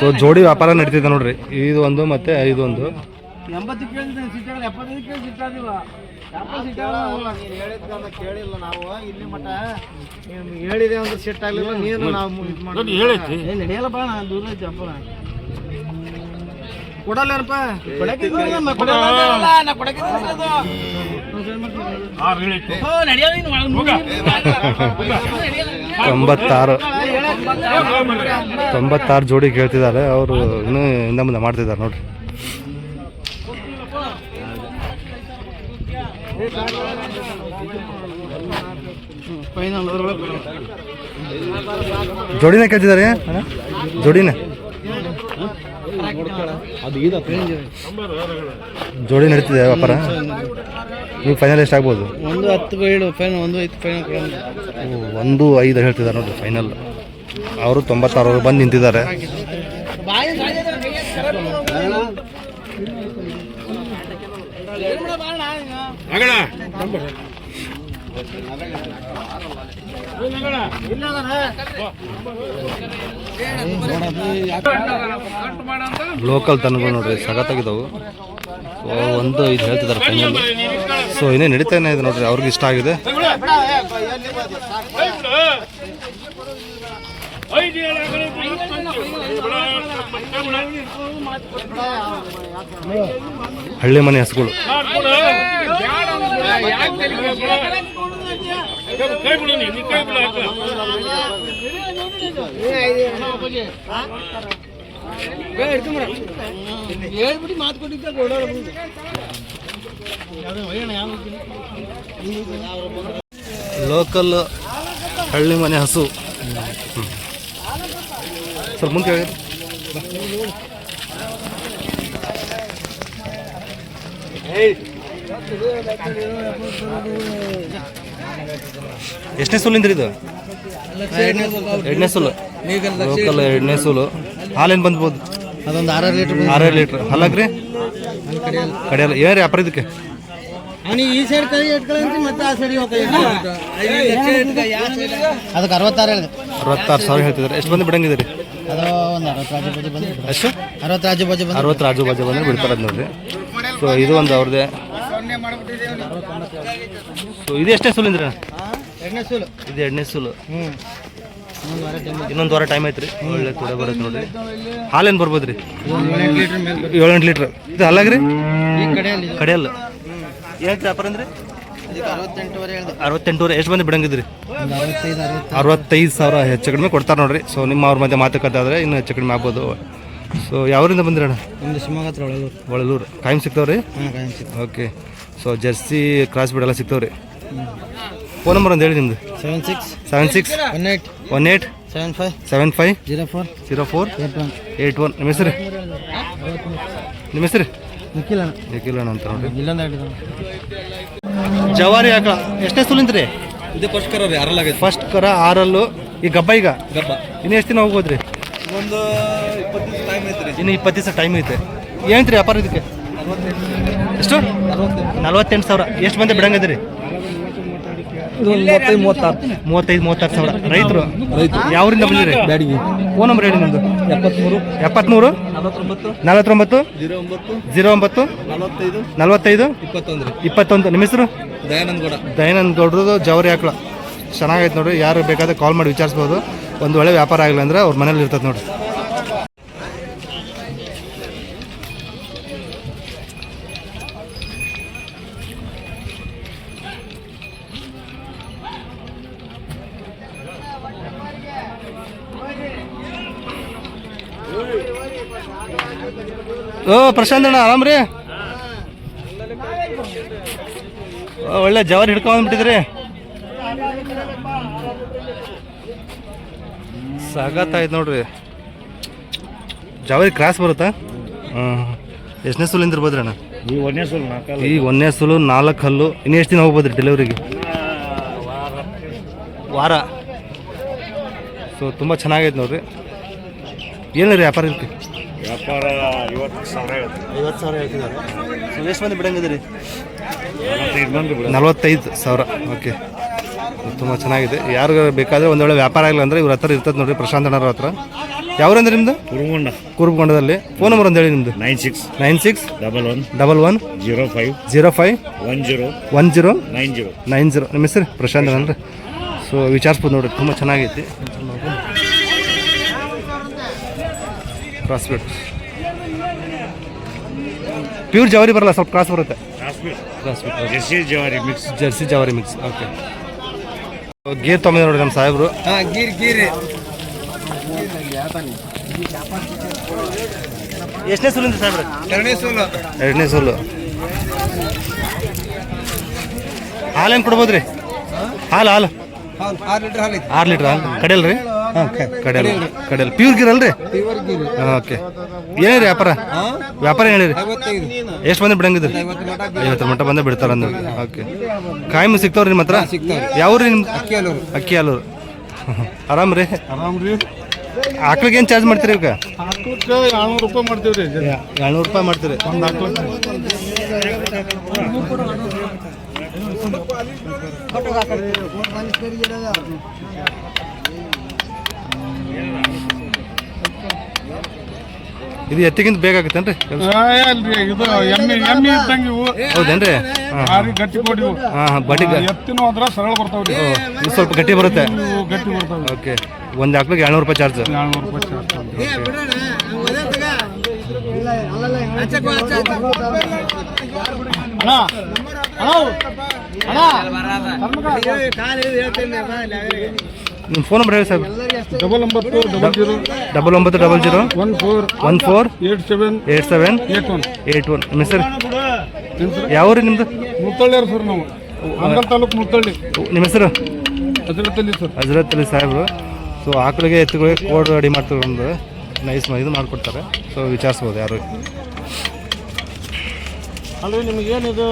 ಸೊ ಜೋಡಿ ವ್ಯಾಪಾರ ನಡೀತಿದೆ ನೋಡ್ರಿ. ಇದು ಒಂದು ಮತ್ತೆ ಇದು ಒಂದು ಎಂಬತ್ತು ಕೇಳಿದ್ರೆ ಎಪ್ಪತ್ತೈದು ನೀನು ಹೇಳಿದ್ದನ್ನ ಕೇಳಿಲ್ಲ ನಾವು. ಇಲ್ಲಿ ಮಟ್ಟ ನೀನು ಹೇಳಿದೆ ಅಂದ್ರೆ ಆಗಲಿಲ್ಲ ನೀನು ನಾವು ಇದು ಮಾಡಿ ನಾನು ದೂರ ಕೊಡಲ್ಲೇನಪ್ಪ. ತೊಂಬತ್ತಾರು. ತೊಂಬತ್ತಾರು ಜೋಡಿ ಕೇಳ್ತಿದ್ದಾರೆ ಅವರು ಇನ್ನೂ ಹಿಂದೆ ಮುಂದೆ ಮಾಡ್ತಿದ್ದಾರೆ ನೋಡ್ರಿ. ಜೋಡಿನ ಕೇಳ್ತಿದ್ದಾರೆ? ಜೋಡಿನೇ? ಜೋಡಿ ನಡೀತಿದೆ ವ್ಯಾಪಾರ? ನೀವು ಫೈನಲ್ ಎಷ್ಟು ಆಗ್ಬೋದು? ಒಂದು ಹತ್ತು ಏಳು ಫೈನಲ್ ಒಂದು ಐದು ಫೈನಲ್ ಒಂದು ಐದು ಹೇಳ್ತಿದ್ದಾರೆ ನೋಡಿ ಫೈನಲ್ ಅವರು ತೊಂಬತ್ತಾರು ಬಂದು ನಿಂತಿದ್ದಾರೆ. ಲೋಕಲ್ ತನಗಳು ನೋಡ್ರಿ ಸಗತ್ತಾಗಿದ್ದವು ಒಂದು ಇದು ಹೇಳ್ತಿದ್ದಾರೆ ಫೈನಲ್ ಸೊ ಇನ್ನೇ ನಡೀತಾನೆ ಇದೆ ನೋಡ್ರಿ, ಅವ್ರಿಗೆ ಇಷ್ಟ ಆಗಿದೆ. ಹಳ್ಳಿ ಮನೆ ಹಸುಗಳು. ಹೇಳ್ಬಿಟ್ಟು ಮಾತು ಕೊಟ್ಟಿದ್ದೆ ಲೋಕಲ್ ಹಳ್ಳಿ ಮನೆ ಹಸು. ಸ್ವಲ್ಪ ಮುಂದೆ ಹೇಳಿ. ಎಷ್ಟನೇ ಸುಲಿಂದ್ರಿ ಇದು? ಎರಡನೇ ಸುಲು. ಲೋಕಲ್ ಎರಡನೇ ಸುಲು. ಹಾಲೇನು ಬಂದ್ಬೋದು? ಅದೊಂದು ಆರಾರು ಲೀಟ್ರ್ ಆರೇಳು ಲೀಟ್ರ್. ಹಲ್ಲಾಗ್ರಿ ಕಡೆಯಲ್ಲ. ಏನ್ರಿ ಅಪ್ರ ಇದಕ್ಕೆ? ಈ ಸೈಡ್ ಕೈ ಇಟ್ಕೊಳ್ಳಿ ಮತ್ತೆ ಆ ಸೈಡ್ ಅದಕ್ಕೆ ಅರವತ್ತಾರು ಹೇಳಿದೆ. ಅರವತ್ತಾರು ಸಾವಿರ ಹೇಳ್ತಿದ್ದಾರೆ. ಎಷ್ಟು ಬಂದು ಬಿಡಂಗಿದ್ದೀರಿ? ಅದು ಒಂದು ಅರವತ್ತು ಆಜು ಬಾಜು ಬಂದು ಎಷ್ಟು? ಅರವತ್ತು ಆಜು ಬಾಜು ಬಂದು ಅರವತ್ತು ರಾಜು ಬಾಜು ಬಂದ್ರೆ ಬಿಡ್ತಾರೆ ನೋಡ್ರಿ ಸೊ ಇದು ಒಂದು ಅವ್ರದ್ದೇ ಸೊ ಇದು ಎಷ್ಟೇ ಸುಲಿಂದ್ರಿ ಎರಡನೇ ಸೂಲು. ಇದು ಎರಡನೇ ಸುಲು. ಹ್ಞೂ ಇನ್ನೊಂದು ವಾರ ಟೈಮ್ ಐತ್ರಿ ಒಳ್ಳೆ ಕೂಡ ಬರುತ್ತೆ ನೋಡ್ರಿ. ಹಾಲೇನು ಬರ್ಬೋದ್ರಿ? ರೀ ಏಳೆಂಟು ಲೀಟ್ರ್ ಇದು ಅಲ್ಲಾಗ್ರಿ ಕಡೆಯಲ್ಲಿ. ಏನು ವ್ಯಾಪಾರ ಅಂದ್ರೆ? ಅರವತ್ತೆಂಟೂವರೆ ಎಷ್ಟು ಬಂದು ಬಿಡಂಗಿದ್ರಿ? ಅರವತ್ತೈದು ಸಾವಿರ ಹೆಚ್ಚು ಕಡಿಮೆ ಕೊಡ್ತಾರೆ ನೋಡ್ರಿ. ಸೊ ನಿಮ್ಮ ಅವ್ರ ಮಧ್ಯೆ ಮಾತುಕತೆ ಆದ್ರೆ ಇನ್ನೂ ಹೆಚ್ಚು ಕಡಿಮೆ ಆಗ್ಬೋದು. ಸೊ ಯಾವರಿಂದ ಬಂದಿರಣ್ಣ ಅಣ್ಣ ಶಿವಮೊಗ್ಗ ಹತ್ರ ಒಳಗೂರು. ಒಳಲೂರು ಕಾಯಂ ಸಿಗ್ತಾವ್ರಿ. ಓಕೆ ಸೊ ಜರ್ಸಿ ಕ್ರಾಸ್ ಬಿಡೆಲ್ಲ ಸಿಗ್ತಾವ್ರಿ. ಫೋನ್ ನಂಬರ್ ಅಂತ ಹೇಳಿ ನಿಮ್ದು. Seven six seven six one eight one eight seven five seven five zero four zero four eight one eight one ನಿಮ್ಮ ಹೆಸರು? ನಿಮ್ಮ ಹೆಸರು? ನಿಖಿಲ್ ಅಣ್ಣ. ನಿಖಿಲಣ್ಣ ಅಂತ ಜವಾರಿ ಹಾಕ ಎಷ್ಟೇ ಸುಲಿಂದ್ರಿ ಇದು ಫಸ್ಟ್ ಕರ ರೀ ಆರಲ್ಲಾಗೈತೆ ಫಸ್ಟ್ ಕರ ಆರಲ್ಲು. ಈ ಗಬ್ಬ ಈಗ? ಗಬ್ಬ. ಇನ್ನು ಎಷ್ಟು ದಿನ ಹೋಗ್ಬೋದ್ರಿ ಒಂದು ಇಪ್ಪತ್ತು ದಿವಸ ಟೈಮ್ ಐತೆ ರೀ ಇನ್ನು ಇಪ್ಪತ್ತು ದಿವಸ ಟೈಮ್ ಐತೆ. ಏನಂತ್ರಿ ವ್ಯಾಪಾರ ಇದಕ್ಕೆ? ಎಷ್ಟು? ನಲ್ವತ್ತೆಂಟು ಸಾವಿರ. ಎಷ್ಟು ಮಂದಿ ಬಿಡಂಗದ್ರಿ ಮೂವತ್ತೈದು ಮೂವತ್ತಾರು. ಮೂವತ್ತೈದು ಮೂವತ್ತಾರು ಸಾವಿರ. ರೈತರು? ಯಾವರಿಂದ ಬಂದಿರಿ ಬ್ಯಾಡಿಗೆ. ಫೋನ್ ನಂಬರ್ ಹೇಳಿ ನಿಮ್ಮದು ಎಪ್ಪತ್ತ್ಮೂರು. ಎಪ್ಪತ್ತ್ಮೂರು? ನಲವತ್ತೊಂಬತ್ತು. ಜೀರೋ ಒಂಬತ್ತು ನಲವತ್ತೈದು. ನಲವತ್ತೈದು? ಇಪ್ಪತ್ತೊಂದು. ಇಪ್ಪತ್ತೊಂದು. ನಿಮ್ಮ ಹೆಸರು? ದಯಾನಂದ ಗೌಡ ದಯಾನಂದ ಗೌಡ್ರದ್ದು ಜವರಿ ಹಾಕ್ಳ ಚೆನ್ನಾಗೈತೆ ನೋಡ್ರಿ. ಯಾರು ಬೇಕಾದ್ರೆ ಕಾಲ್ ಮಾಡಿ ವಿಚಾರಿಸ್ಬೋದು. ಒಂದು ಒಳ್ಳೆ ವ್ಯಾಪಾರ ಆಗಿಲ್ಲ ಅಂದ್ರೆ ಅವ್ರ ಮನೇಲಿ ಇರ್ತದೆ ನೋಡ್ರಿ. ಓ ಪ್ರಶಾಂತ್ ಅಣ್ಣ ಆರಾಮ್ ರೀ? ಓ, ಒಳ್ಳೆ ಜವಾರಿ ಹಿಡ್ಕೊಂಡ್ಬಿಟ್ಟಿದ್ರಿ. ಸಾಗತ್ತಾಯ್ತು ನೋಡ್ರಿ. ಜವಾರಿ ಕ್ರಾಸ್ ಬರುತ್ತಾ? ಹ್ಞೂ ಎಷ್ಟನೇ ಸುಲಿಂದ ಇರ್ಬೋದ್ರಿ ಅಣ್ಣ? ಈ ಒಂದೇ ಸಲ ನಾಲ್ಕಲ್ಲ. ಈ ಒಂದನೇ ಸುಲು ನಾಲ್ಕು ಹಲ್ಲು ಇನ್ನು ಎಷ್ಟು ದಿನ ಹೋಗ್ಬೋದ್ರಿ ಡೆಲಿವರಿಗೆ ವಾರ. ಸೊ ತುಂಬ ಚೆನ್ನಾಗೈತೆ ನೋಡ್ರಿ. ರೀ ವ್ಯಾಪಾರ ಇದಕ್ಕೆ? ವ್ಯಾಪಾರ ಐವತ್ತು ಸಾವಿರ ಐವತ್ತು ಸಾವಿರ ಹೇಳ್ತಿದ್ದಾರೆ. ಸೊ ಎಷ್ಟು ಮಂದಿ ಬಿಡಂಗಿದ್ರಿ ನಲವತ್ತೈದು ಸಾವಿರ. ಓಕೆ. ತುಂಬ ಚೆನ್ನಾಗಿದೆ. ಯಾರು ಬೇಕಾದರೆ ಒಂದು ವೇಳೆ ವ್ಯಾಪಾರ ಆಗಿಲ್ಲ ಅಂದರೆ ಇವ್ರ ಹತ್ರ ಇರ್ತದೆ ನೋಡಿರಿ ಪ್ರಶಾಂತ್ ಅಣ್ಣವ್ರ ಹತ್ರ. ಯಾವ್ರಂದ್ರೆ ನಿಮ್ಮದು ಕುರುಗೊಂಡ ಕುರುಬಗೊಂಡದಲ್ಲಿ ಫೋನ್ ನಂಬರ್ ಒಂದು ಹೇಳಿ ನಿಮ್ಮದು nine six. Nine six. Double one. Double one. Zero five. Zero five. One zero. One zero. Nine zero. Nine zero. ನಿಮ್ಮ ಹೆಸರು? ಪ್ರಶಾಂತ್ ಅಣ್ಣ ಸೊ ವಿಚಾರಿಸ್ಬೋದು ನೋಡಿರಿ. ತುಂಬ ಚೆನ್ನಾಗೈತಿ. ಕ್ರಾಸ್ ಬಿಟ್ ಪ್ಯೂರ್ ಜವಾರಿ ಬರಲ್ಲ ಸ್ವಲ್ಪ ಕ್ರಾಸ್ ಬರುತ್ತೆ. ಬಿಟ್ ಜವಾರಿ ಮಿಕ್ಸ್ ಜರ್ಸಿ ಜವಾರಿ ಮಿಕ್ಸ್ ಓಕೆ ಗೀರ್ ತೊಂಬ ನೋಡಿ ನಮ್ಮ ಸಾಹೇಬರು. ಹಾಂ ಗೀರ್ ಗೀರಿ ಎಷ್ಟನೇ ಸುಲಿಂದ ಸಾಹೇಬ್ರೆ? ಎರಡನೇ ಸೂಲು. ಎರಡನೇ ಸೋಲು. ಹಾಲೇನು ಕೊಡ್ಬೋದು ರೀ ಹಾಲು ಹಾಲು. ಆರು ಲೀಟ್ರ್ ಹಾಲು ಆರು ಲೀಟ್ರ್ ಹಾಲು. ರೀ ಕಡೆಯಲ್ಲ ಕಡೆಯಲ್ಲ ಪ್ಯೂರ್ ಗಿರಲ್ರಿ ಓಕೆ. ಏನಿರಿ ವ್ಯಾಪಾರ? ವ್ಯಾಪಾರ ಹೇಳಿರಿ ಎಷ್ಟು ಮಂದಿ ಬಿಡಂಗಿದ್ರಿ? ಐವತ್ತು ಮಟ್ಟ ಬಂದ ಬಿಡ್ತಾರ ಅಂದ್ರಿ. ಓಕೆ. ಕಾಯಮ ಸಿಗ್ತಾವ್ರಿ ನಿಮ್ಮ ಹತ್ರ? ಯಾವ್ರಿ ನಿಮ್ಮ ಅಕ್ಕಿ ಹಾಲೂರು. ಆರಾಮ್ ರೀ? ಆಕ್ಳಿಗೆ ಏನು ಚಾರ್ಜ್ ಮಾಡ್ತೀರಿ ಈಗ? ಏಳ್ನೂರು ರೂಪಾಯಿ ಮಾಡ್ತೀವಿ ರೀ ಏಳ್ನೂರು ರೂಪಾಯಿ ಮಾಡ್ತೀರಿ. ಇದು ಎತ್ತಿಗಿಂತ ಬೇಕಾಗತ್ತೇನ್ರಿ ಅಲ್ರಿ ಇದು ಎಮ್ಮೆ ಎಮ್ಮೆ ಇದ್ದಂಗೆ ಇವು. ಹೌದೇನ್ರಿ? ಗಟ್ಟಿ ಕೊಡಿ ಹಾಂ ಹಾಂ ಬಡ್ಡಿ ಎತ್ತಿನ ಹೋದ್ರ ಸರಳ ಬರ್ತಾವ್ರಿ. ಇದು ಸ್ವಲ್ಪ ಗಟ್ಟಿ ಬರುತ್ತೆ? ಇವು ಗಟ್ಟಿ ಬರ್ತಾವೆ ಓಕೆ. ಒಂದು ಹಾಕ್ಲಿಕ್ಕೆ ಏಳ್ನೂರು ರೂಪಾಯಿ ಚಾರ್ಜ್. ಏಳ್ನೂರು ರೂಪಾಯಿ ಚಾರ್ಜ್ ಅಣ್ಣ ಅಣ್ಣ ನಿಮ್ಮ ಫೋನ್ ನಂಬರ್ ಹೇಳಿ ಸರ್. ಡಬಲ್ ಒಂಬತ್ತು ಡಬಲ್ ಜೀರೋ ಡಬಲ್ ಒಂಬತ್ತು double zero one four one four eight seven eight seven eight one eight one ನಿಮ್ಮ ಹೆಸರು? ಯಾವ ರೀ ನಿಮ್ದು? ಮುತ್ತಳ್ಳಿ ಸರ್ ನಾವು. ಅಂಗಲ್ ತಾಲೂಕು ಮುತ್ತಳ್ಳಿ. ನಿಮ್ಮ ಹೆಸರು? ಹಜರತಲ್ಲಿ ಸರ್. ಹಜರತ್ ಅಲಿ ಸಾಹೇಬರು. ಸೊ ಆಕಳಿಗೆ ಎತ್ತುಗಳಿಗೆ ಕೋಡ್ ರೆಡಿ ಮಾಡ್ತಾರೆ ಒಂದು ನೈಸ್ ಇದು ಮಾಡಿಕೊಡ್ತಾರೆ. ಸೊ ವಿಚಾರಿಸ್ಬೋದು ಯಾರು. ಅಲ್ಲ ನಿಮಗೇನಿದು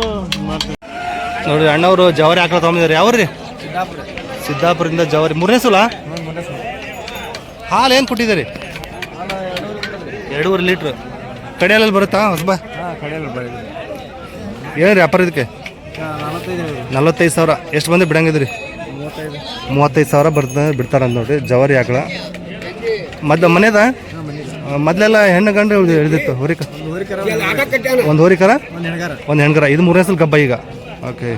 ನೋಡಿ ಅಣ್ಣವರು ಜವಾರಿ ಆಕಳ ತೊಗೊಂಡಿದ್ದಾರೆ. ಯಾವ ರೀ? ಸಿದ್ದಾಪುರದಿಂದ ಜವಾರಿ. ಮೂರನೇ ಸಲ? ಹಾಲು ಏನು ಕೊಟ್ಟಿದ್ದೀರಿ? ಎರಡೂವರೆ ಲೀಟ್ರ್. ಕಡೆಯಲ್ಲಿ ಬರುತ್ತಾ? ಹೊಸಬ? ಏನು ರೀ ವ್ಯಾಪಾರ ಇದಕ್ಕೆ ನಲ್ವತ್ತೈದು ಸಾವಿರ. ಎಷ್ಟು ಮಂದಿ ಬಿಡಂಗಿದ್ರಿ ಮೂವತ್ತೈದು ಸಾವಿರ ಬರ್ತದೆ ಬಿಡ್ತಾರಂತ ನೋಡ್ರಿ. ಜವಾರಿ ಆಕಳ. ಮೊದ್ಲು ಮನೆದ? ಮೊದ್ಲೆಲ್ಲ ಹೆಣ್ಣು ಗಂಡು ಹಿಡಿದಿತ್ತು ಹೋರಿಕ ಒಂದು ಹೋರಿಕರ ಒಂದು ಹೆಣ್ಗರ. ಇದು ಮೂರನೇ ಸಲ ಗಬ್ಬ ಈಗ. ಓಕೆ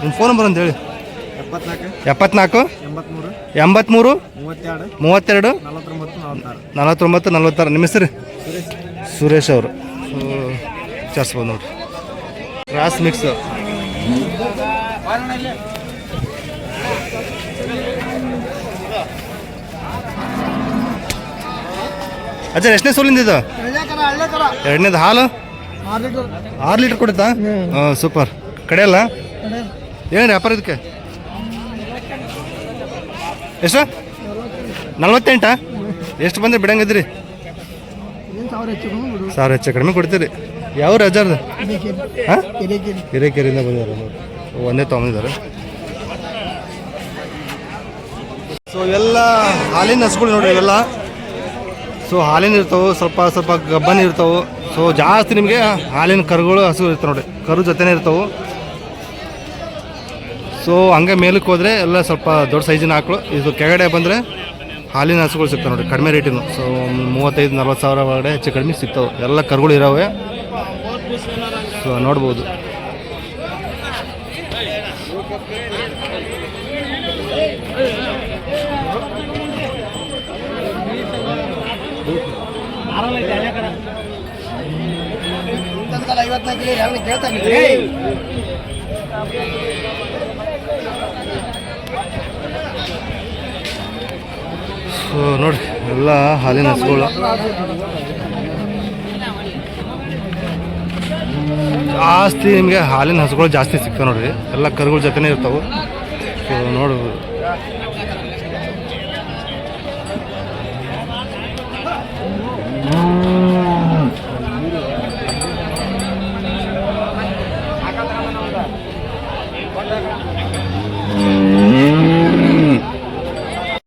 ನಿಮ್ಮ ಫೋನ್ ನಂಬರ್ ಅಂತ ಹೇಳಿ. ಎಪ್ಪತ್ನಾಲ್ಕು? ಎಂಬತ್ಮೂರು? ಮೂವತ್ತೆರಡು? ನಲವತ್ತೊಂಬತ್ತು ನಲವತ್ತಾರು? ನಿಮ್ಮ ಹೆಸರು? ಸುರೇಶ್. ಅವರು. ವಿಚಾರಿಸ್ಬೋದು ನೋಡ್ರಿ. ಕ್ರಾಸ್ ಮಿಕ್ಸ್ ಅಜ್ಜ ಎಷ್ಟನೇ ಸೋಲಿಂದ ಇದು? ಎರಡನೇದು ಹಾಲು? ಆರು ಲೀಟರ್. ಕೊಡುತ್ತಾ ಹಾಂ ಸೂಪರ್. ಕಡೆಯಲ್ಲ ಏನು ವ್ಯಾಪಾರ ಇದಕ್ಕೆ? ಎಷ್ಟು ನಲ್ವತ್ತೆಂಟಾ? ಎಷ್ಟು ಬಂದ್ರೆ ಬಿಡಂಗಿದ್ರಿ? ಸಾವಿರ ಹೆಚ್ಚು ಕಡಿಮೆ ಕೊಡ್ತೀರಿ. ಯಾವ ರಜಾರ್ದು? ಹಾಂ? ಹಿರೇಕೆರೆಯಿಂದ ಬಂದಿದ್ದಾರೆ ನೋಡಿ ಒಂದೇ ತೊಗೊಂಡಿದ್ದಾರೆ. ಸೊ ಎಲ್ಲ ಹಾಲಿನ ಹಸುಗಳು ನೋಡಿ ಇವೆಲ್ಲ. ಸೊ ಹಾಲಿನ ಇರ್ತಾವೆ ಸ್ವಲ್ಪ ಸ್ವಲ್ಪ ಗಬ್ಬನ ಇರ್ತಾವೆ. ಸೊ ಜಾಸ್ತಿ ನಿಮಗೆ ಹಾಲಿನ ಕರುಗಳು ಹಸು ಇರ್ತವೆ ನೋಡಿ. ಕರು ಜೊತೆನೇ ಇರ್ತಾವೆ. ಸೊ ಹಂಗೆ ಮೇಲಕ್ಕೆ ಹೋದರೆ ಎಲ್ಲ ಸ್ವಲ್ಪ ದೊಡ್ಡ ಸೈಜಿನ ಹಾಕಳು. ಇದು ಕೆಳಗಡೆ ಬಂದರೆ ಹಾಲಿನ ಹಸುಗಳು ಸಿಗ್ತವೆ ನೋಡಿ, ಕಡಿಮೆ ರೇಟಿನ ಸೊ ಮೂವತ್ತೈದು, ನಲ್ವತ್ತು ಸಾವಿರ ಒಳಗಡೆ ಹೆಚ್ಚು ಕಡಿಮೆ ಸಿಗ್ತವೆ. ಎಲ್ಲ ಕರುಗಳು ಇರಾವೆ. ಸೊ ನೋಡ್ಬೋದು. ಸೊ ನೋಡಿ ಎಲ್ಲ ಹಾಲಿನ ಹಸುಗಳು. ಜಾಸ್ತಿ ನಿಮಗೆ ಹಾಲಿನ ಹಸುಗಳು ಜಾಸ್ತಿ ಸಿಗ್ತವೆ ನೋಡಿರಿ. ಎಲ್ಲ ಕರುಗಳ ಜೊತೆನೇ ಇರ್ತವೆ. ಸೊ ನೋಡ್ಬೋದು